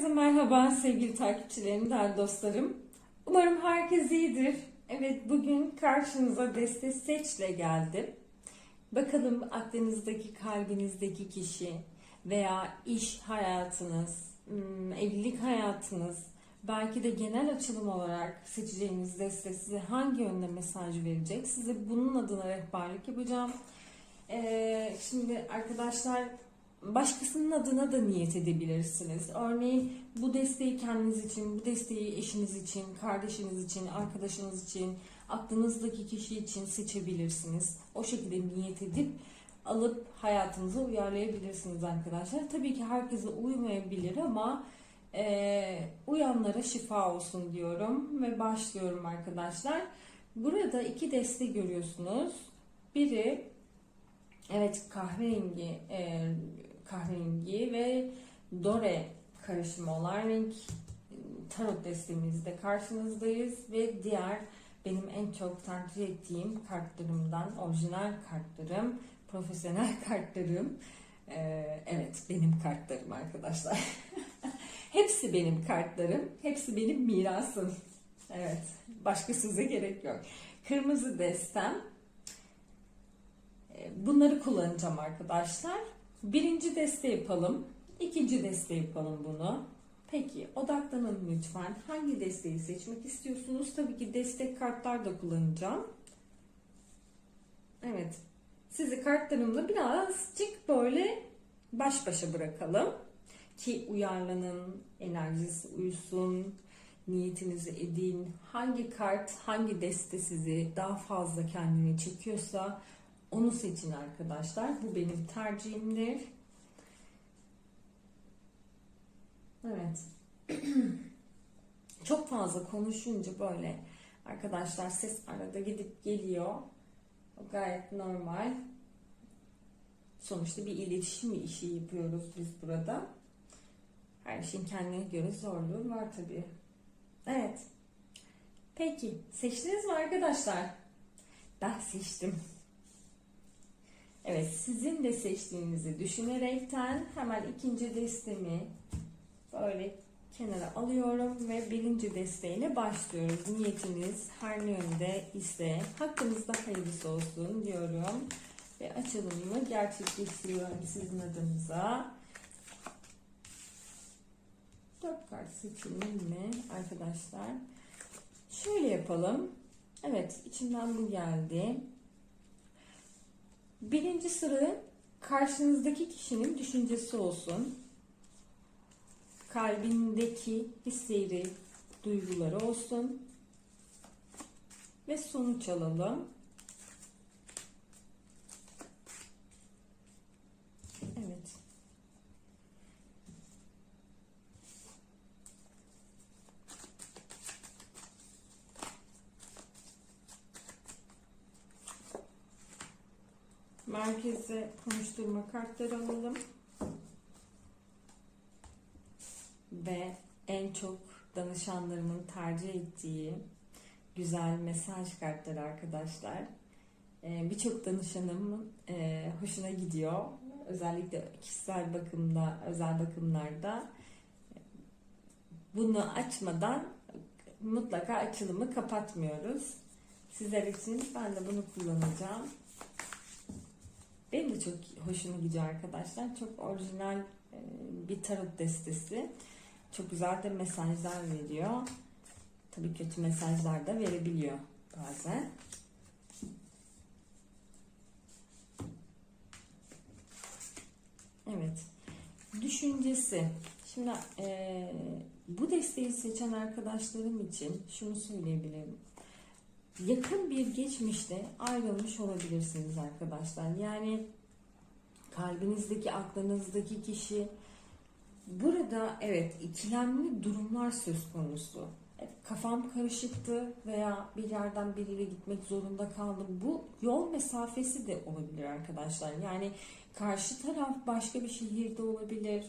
Herkese merhaba sevgili takipçilerim, değerli dostlarım. Umarım herkes iyidir. Evet bugün karşınıza Deste Seç'le geldim. Bakalım aklınızdaki, kalbinizdeki kişi veya iş hayatınız, hmm, evlilik hayatınız, belki de genel açılım olarak seçeceğiniz deste size hangi yönde mesaj verecek? Size bunun adına rehberlik yapacağım. Ee, şimdi arkadaşlar başkasının adına da niyet edebilirsiniz. Örneğin bu desteği kendiniz için, bu desteği eşiniz için, kardeşiniz için, arkadaşınız için, aklınızdaki kişi için seçebilirsiniz. O şekilde niyet edip alıp hayatınıza uyarlayabilirsiniz arkadaşlar. Tabii ki herkese uymayabilir ama e, uyanlara şifa olsun diyorum ve başlıyorum arkadaşlar. Burada iki deste görüyorsunuz. Biri evet kahverengi e, kahverengi ve dore karışımı olan renk tarot destemizde karşınızdayız ve diğer benim en çok tercih ettiğim kartlarımdan orijinal kartlarım, profesyonel kartlarım. Ee, evet benim kartlarım arkadaşlar. hepsi benim kartlarım, hepsi benim mirasım. Evet, başka söze gerek yok. Kırmızı destem. Ee, Bunları kullanacağım arkadaşlar. Birinci deste yapalım. ikinci deste yapalım bunu. Peki odaklanın lütfen. Hangi desteği seçmek istiyorsunuz? Tabii ki destek kartlar da kullanacağım. Evet. Sizi kartlarımla birazcık böyle baş başa bırakalım. Ki uyarlanın, enerjisi uyusun, niyetinizi edin. Hangi kart, hangi deste sizi daha fazla kendine çekiyorsa onu seçin arkadaşlar. Bu benim tercihimdir. Evet. Çok fazla konuşunca böyle arkadaşlar ses arada gidip geliyor. O gayet normal. Sonuçta bir iletişim işi yapıyoruz biz burada. Her şeyin kendine göre zorluğu var tabii. Evet. Peki seçtiniz mi arkadaşlar? Ben seçtim. Evet, sizin de seçtiğinizi düşünerekten hemen ikinci destemi böyle kenara alıyorum ve birinci desteğiyle başlıyoruz. Niyetiniz her yönde ise hakkınızda hayırlısı olsun diyorum. Ve açılımını gerçekleştiriyorum sizin adınıza. Dört kart seçelim mi arkadaşlar? Şöyle yapalım. Evet, içimden bu geldi. Birinci sıra karşınızdaki kişinin düşüncesi olsun. Kalbindeki hisleri, duyguları olsun. Ve sonuç alalım. Evet. Merkeze konuşturma kartları alalım. Ve en çok danışanlarımın tercih ettiği güzel mesaj kartları arkadaşlar. Ee, Birçok danışanımın e, hoşuna gidiyor. Özellikle kişisel bakımda, özel bakımlarda bunu açmadan mutlaka açılımı kapatmıyoruz. Sizler için ben de bunu kullanacağım. Çok hoşuma gidiyor arkadaşlar. Çok orijinal e, bir tarot destesi. Çok güzel de mesajlar veriyor. Tabii kötü mesajlar da verebiliyor bazen. Evet. Düşüncesi. Şimdi e, bu desteği seçen arkadaşlarım için şunu söyleyebilirim yakın bir geçmişte ayrılmış olabilirsiniz arkadaşlar. Yani kalbinizdeki, aklınızdaki kişi burada evet ikilemli durumlar söz konusu. Kafam karışıktı veya bir yerden bir yere gitmek zorunda kaldım. Bu yol mesafesi de olabilir arkadaşlar. Yani karşı taraf başka bir şehirde olabilir.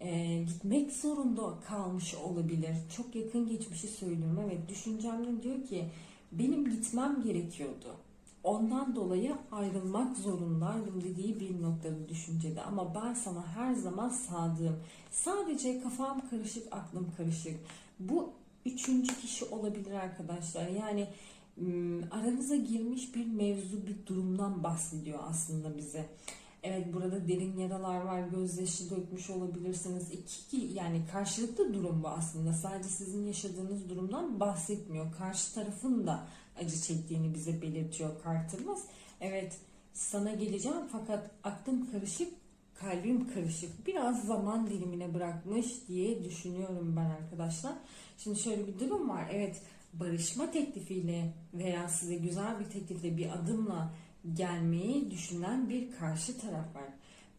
E, gitmek zorunda kalmış olabilir. Çok yakın geçmişi söylüyorum. Evet düşüncemde diyor ki benim gitmem gerekiyordu. Ondan dolayı ayrılmak zorundaydım dediği bir noktada düşüncede. Ama ben sana her zaman sadığım. Sadece kafam karışık, aklım karışık. Bu üçüncü kişi olabilir arkadaşlar. Yani aranıza girmiş bir mevzu, bir durumdan bahsediyor aslında bize. Evet burada derin yaralar var, gözyaşı dökmüş olabilirsiniz. İki ki yani karşılıklı durum bu aslında. Sadece sizin yaşadığınız durumdan bahsetmiyor. Karşı tarafın da acı çektiğini bize belirtiyor kartımız. Evet sana geleceğim fakat aklım karışık, kalbim karışık. Biraz zaman dilimine bırakmış diye düşünüyorum ben arkadaşlar. Şimdi şöyle bir durum var. Evet barışma teklifiyle veya size güzel bir teklifle bir adımla gelmeyi düşünen bir karşı taraf var.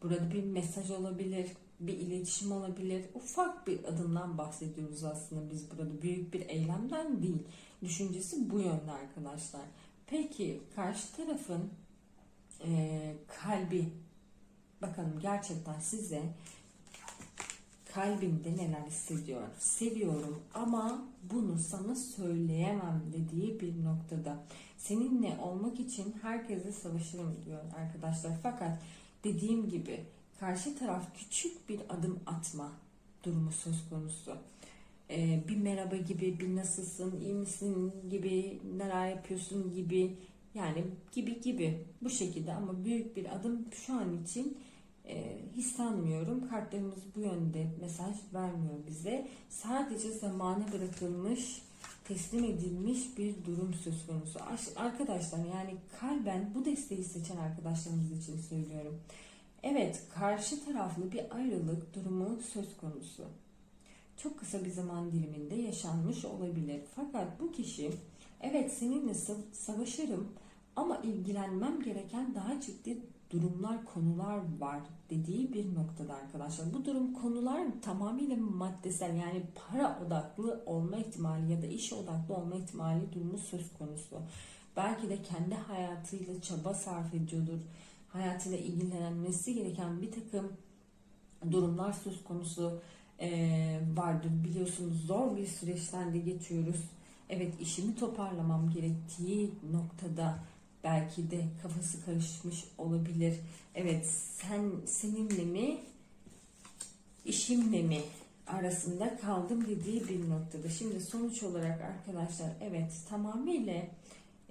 Burada bir mesaj olabilir, bir iletişim olabilir. Ufak bir adımdan bahsediyoruz aslında biz burada. Büyük bir eylemden değil. Düşüncesi bu yönde arkadaşlar. Peki karşı tarafın eee, kalbi bakalım gerçekten size kalbinde neler hissediyor? Seviyorum ama bunu sana söyleyemem dediği bir noktada. Seninle olmak için herkese savaşırım diyor arkadaşlar. Fakat dediğim gibi karşı taraf küçük bir adım atma durumu söz konusu. Ee, bir merhaba gibi, bir nasılsın, iyi misin gibi, neler yapıyorsun gibi yani gibi gibi bu şekilde ama büyük bir adım şu an için e, hiç sanmıyorum. Kartlarımız bu yönde mesaj vermiyor bize. Sadece zamana bırakılmış, teslim edilmiş bir durum söz konusu. Aş- Arkadaşlar yani kalben bu desteği seçen arkadaşlarımız için söylüyorum. Evet, karşı taraflı bir ayrılık durumu söz konusu. Çok kısa bir zaman diliminde yaşanmış olabilir. Fakat bu kişi evet seninle sa- savaşırım ama ilgilenmem gereken daha ciddi durumlar, konular var dediği bir noktada arkadaşlar. Bu durum konular tamamıyla maddesel yani para odaklı olma ihtimali ya da iş odaklı olma ihtimali durumu söz konusu. Belki de kendi hayatıyla çaba sarf ediyordur. Hayatıyla ilgilenmesi gereken bir takım durumlar söz konusu eee, vardır. Biliyorsunuz zor bir süreçten de geçiyoruz. Evet işimi toparlamam gerektiği noktada belki de kafası karışmış olabilir. Evet sen seninle mi işimle mi arasında kaldım dediği bir noktada. Şimdi sonuç olarak arkadaşlar evet tamamıyla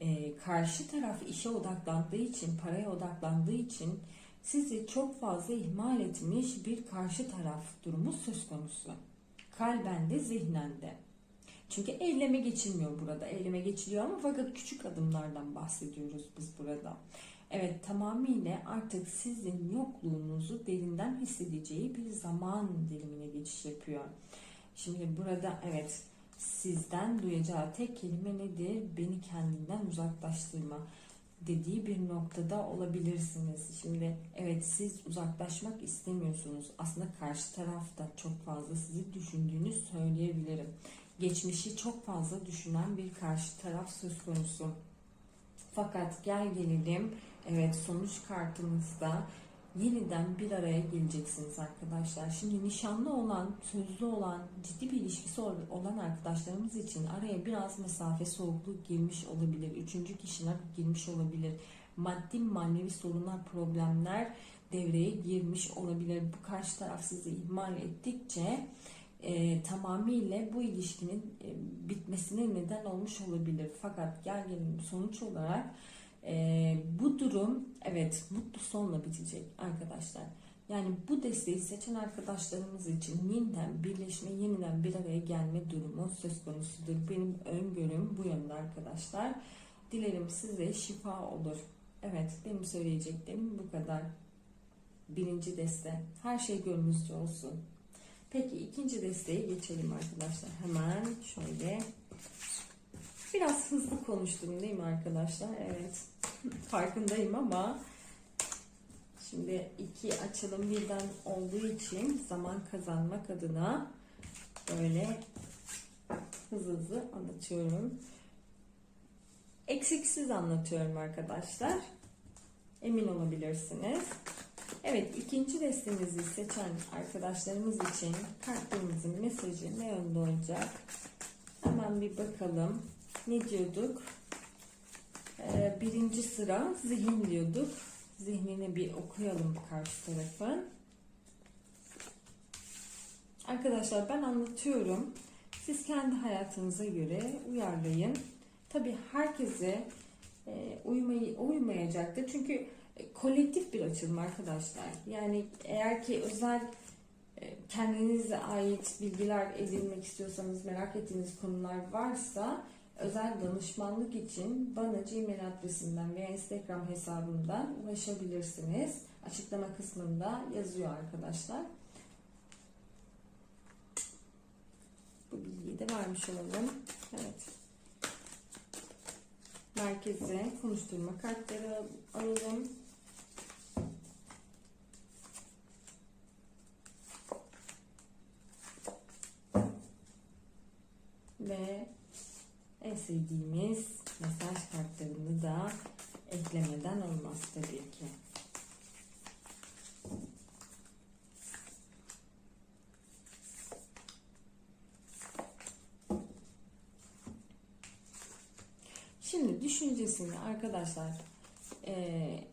e, karşı taraf işe odaklandığı için, paraya odaklandığı için sizi çok fazla ihmal etmiş bir karşı taraf durumu söz konusu. Kalben de. Çünkü eyleme geçilmiyor burada. Eyleme geçiliyor ama fakat küçük adımlardan bahsediyoruz biz burada. Evet tamamıyla artık sizin yokluğunuzu derinden hissedeceği bir zaman dilimine geçiş yapıyor. Şimdi burada evet sizden duyacağı tek kelime nedir? Beni kendinden uzaklaştırma dediği bir noktada olabilirsiniz. Şimdi evet siz uzaklaşmak istemiyorsunuz. Aslında karşı taraf da çok fazla sizi düşündüğünü söyleyebilirim. Geçmişi çok fazla düşünen bir karşı taraf söz konusu. Fakat gel gelelim evet sonuç kartımızda yeniden bir araya geleceksiniz arkadaşlar. Şimdi nişanlı olan, sözlü olan, ciddi bir ilişkisi ol- olan arkadaşlarımız için araya biraz mesafe, soğukluk girmiş olabilir. Üçüncü kişiler girmiş olabilir. Maddi manevi sorunlar, problemler devreye girmiş olabilir. Bu karşı taraf sizi ihmal ettikçe e, tamamıyla bu ilişkinin e, bitmesine neden olmuş olabilir. Fakat gel gelelim sonuç olarak e, bu durum evet mutlu sonla bitecek arkadaşlar. Yani bu desteği seçen arkadaşlarımız için yeniden birleşme, yeniden bir araya gelme durumu söz konusudur. Benim öngörüm bu yönde arkadaşlar. Dilerim size şifa olur. Evet benim söyleyeceklerim bu kadar. Birinci deste. Her şey gönlünüzce olsun. Peki ikinci desteğe geçelim arkadaşlar. Hemen şöyle. Biraz hızlı konuştum değil mi arkadaşlar? Evet. Farkındayım ama şimdi iki açılım birden olduğu için zaman kazanmak adına böyle hızlı hızlı anlatıyorum. Eksiksiz anlatıyorum arkadaşlar. Emin olabilirsiniz. Evet ikinci destemizi seçen arkadaşlarımız için kartlarımızın mesajı ne yönde olacak? Hemen bir bakalım. Ne diyorduk? Ee, birinci sıra zihin diyorduk. Zihnini bir okuyalım karşı tarafın. Arkadaşlar ben anlatıyorum. Siz kendi hayatınıza göre uyarlayın. Tabii herkese e, uymayı uymayacaktır. Çünkü e, kolektif bir açılım arkadaşlar. Yani eğer ki özel e, kendinize ait bilgiler edinmek istiyorsanız, merak ettiğiniz konular varsa özel danışmanlık için bana Gmail adresinden veya Instagram hesabımdan ulaşabilirsiniz. Açıklama kısmında yazıyor arkadaşlar. Bu bilgiyi de vermiş olalım. Evet. Merkeze konuşturma kartları alalım. Ve en sevdiğimiz mesaj kartlarını da eklemeden olmaz tabii ki. Şimdi düşüncesini arkadaşlar eee,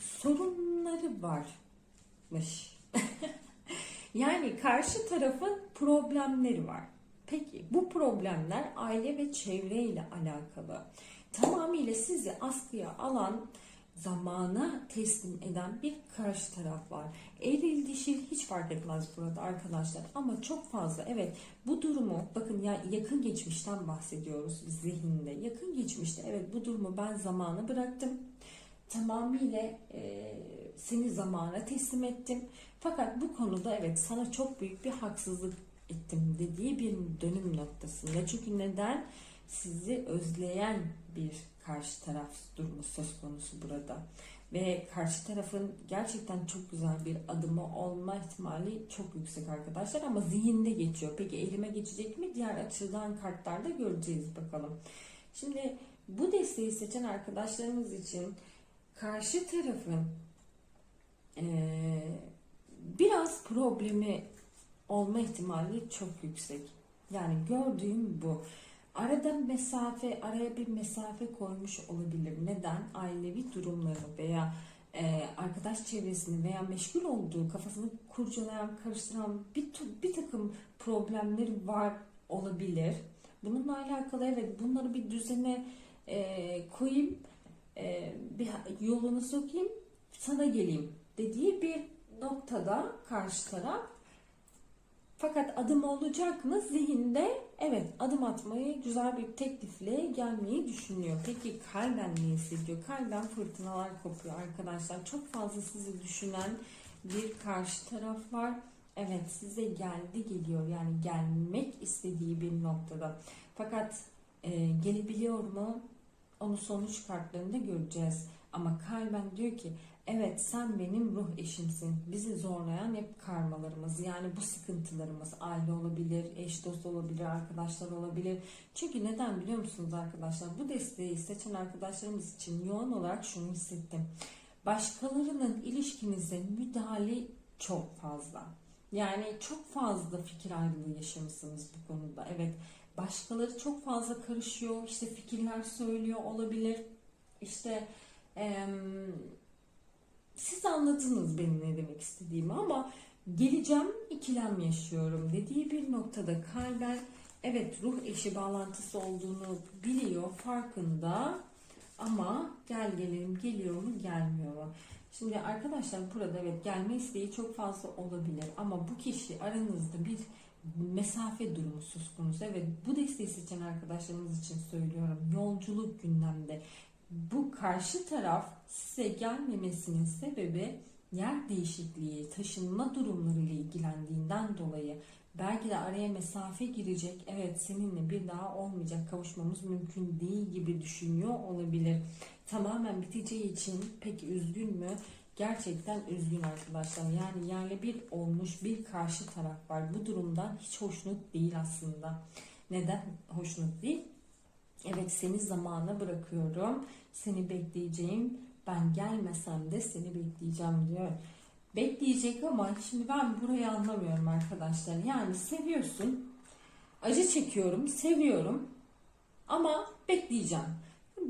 sorunları varmış. Yani karşı tarafın problemleri var. Peki bu problemler aile ve çevreyle alakalı. Tamamıyla sizi askıya alan zamana teslim eden bir karşı taraf var. Eril dişil hiç fark etmez burada arkadaşlar ama çok fazla evet bu durumu bakın ya yakın geçmişten bahsediyoruz zihinde. Yakın geçmişte evet bu durumu ben zamana bıraktım. Tamamıyla e, seni zamana teslim ettim. Fakat bu konuda evet sana çok büyük bir haksızlık ettim dediği bir dönüm noktasında. Çünkü neden? Sizi özleyen bir karşı taraf durumu söz konusu burada. Ve karşı tarafın gerçekten çok güzel bir adımı olma ihtimali çok yüksek arkadaşlar ama zihinde geçiyor. Peki elime geçecek mi? Diğer açıdan kartlarda göreceğiz bakalım. Şimdi bu desteği seçen arkadaşlarımız için karşı tarafın eee, biraz problemi olma ihtimali çok yüksek. Yani gördüğüm bu. Arada mesafe, araya bir mesafe koymuş olabilir. Neden? Ailevi durumları veya e, arkadaş çevresini veya meşgul olduğu, kafasını kurcalayan, karıştıran bir, bir takım problemleri var olabilir. Bununla alakalı evet bunları bir düzene e, koyayım, e, bir yolunu sokayım, sana geleyim dediği bir noktada karşı taraf fakat adım olacak mı zihinde evet adım atmayı güzel bir teklifle gelmeyi düşünüyor. Peki kalben ne hissediyor? Kalben fırtınalar kopuyor arkadaşlar. Çok fazla sizi düşünen bir karşı taraf var. Evet size geldi geliyor yani gelmek istediği bir noktada. Fakat e, gelebiliyor mu? Onu sonuç kartlarında göreceğiz. Ama kalben diyor ki Evet sen benim ruh eşimsin. Bizi zorlayan hep karmalarımız yani bu sıkıntılarımız aile olabilir, eş dost olabilir, arkadaşlar olabilir. Çünkü neden biliyor musunuz arkadaşlar? Bu desteği seçen arkadaşlarımız için yoğun olarak şunu hissettim. Başkalarının ilişkinize müdahale çok fazla. Yani çok fazla fikir ayrılığı yaşamışsınız bu konuda. Evet başkaları çok fazla karışıyor. işte fikirler söylüyor olabilir. İşte eee siz anladınız benim ne demek istediğimi ama geleceğim ikilem yaşıyorum dediği bir noktada kalben evet ruh eşi bağlantısı olduğunu biliyor farkında ama gel gelelim geliyor mu gelmiyor mu? Şimdi arkadaşlar burada evet gelme isteği çok fazla olabilir ama bu kişi aranızda bir mesafe durumu söz konusu. Evet bu desteği seçen arkadaşlarımız için söylüyorum. Yolculuk gündemde bu karşı taraf size gelmemesinin sebebi yer değişikliği, taşınma durumlarıyla ilgilendiğinden dolayı belki de araya mesafe girecek. Evet seninle bir daha olmayacak, kavuşmamız mümkün değil gibi düşünüyor olabilir. Tamamen biteceği için pek üzgün mü? Gerçekten üzgün arkadaşlar. Yani yerle bir olmuş bir karşı taraf var. Bu durumdan hiç hoşnut değil aslında. Neden hoşnut değil? Evet seni zamana bırakıyorum. Seni bekleyeceğim. Ben gelmesem de seni bekleyeceğim diyor. Bekleyecek ama şimdi ben burayı anlamıyorum arkadaşlar. Yani seviyorsun Acı çekiyorum, seviyorum ama bekleyeceğim.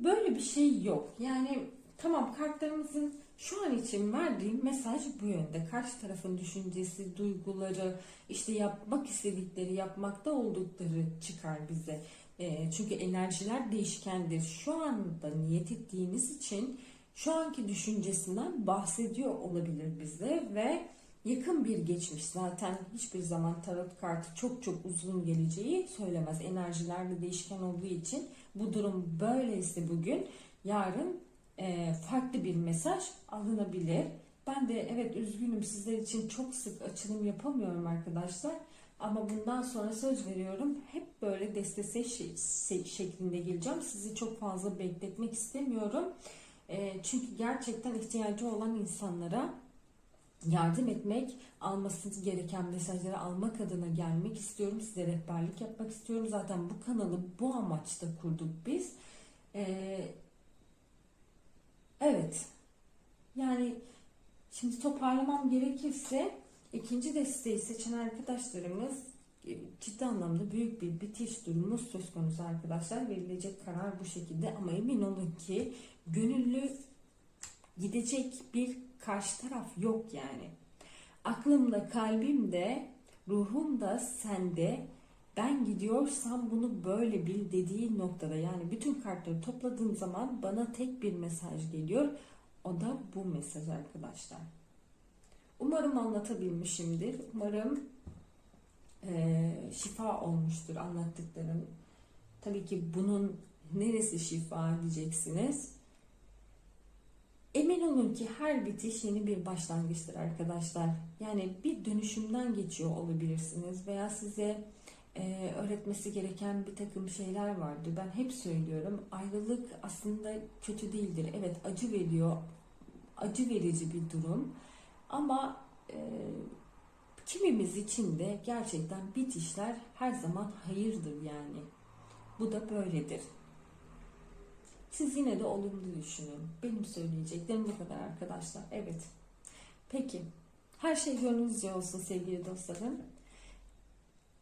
Böyle bir şey yok. Yani tamam kartlarımızın şu an için verdiği mesaj bu yönde. Karşı tarafın düşüncesi, duyguları, işte yapmak istedikleri, yapmakta oldukları çıkar bize. E, çünkü enerjiler değişkendir. Şu anda niyet ettiğiniz için şu anki düşüncesinden bahsediyor olabilir bize ve yakın bir geçmiş zaten hiçbir zaman tarot kartı çok çok uzun geleceği söylemez. Enerjiler de değişken olduğu için bu durum böyleyse bugün yarın e, farklı bir mesaj alınabilir. Ben de evet üzgünüm sizler için çok sık açılım yapamıyorum arkadaşlar. Ama bundan sonra söz veriyorum hep böyle destese şeklinde geleceğim. Sizi çok fazla bekletmek istemiyorum. E, çünkü gerçekten ihtiyacı olan insanlara yardım etmek, alması gereken mesajları almak adına gelmek istiyorum. Size rehberlik yapmak istiyorum. Zaten bu kanalı bu amaçta kurduk biz. Ee, evet. Yani şimdi toparlamam gerekirse ikinci desteği seçen arkadaşlarımız e, ciddi anlamda büyük bir bitiş durumu söz konusu arkadaşlar. Verilecek karar bu şekilde ama emin olun ki gönüllü gidecek bir karşı taraf yok yani. Aklımda, kalbimde, ruhumda, sende ben gidiyorsam bunu böyle bil dediği noktada yani bütün kartları topladığım zaman bana tek bir mesaj geliyor. O da bu mesaj arkadaşlar. Umarım anlatabilmişimdir. Umarım e, şifa olmuştur anlattıklarım. Tabii ki bunun neresi şifa diyeceksiniz. Emin olun ki her bitiş yeni bir başlangıçtır arkadaşlar. Yani bir dönüşümden geçiyor olabilirsiniz veya size e, öğretmesi gereken bir takım şeyler vardır. Ben hep söylüyorum ayrılık aslında kötü değildir. Evet acı veriyor, acı verici bir durum ama e, kimimiz için de gerçekten bitişler her zaman hayırdır yani. Bu da böyledir. Siz yine de olumlu düşünün. Benim söyleyeceklerim bu kadar arkadaşlar. Evet. Peki. Her şey gönlünüzce olsun sevgili dostlarım.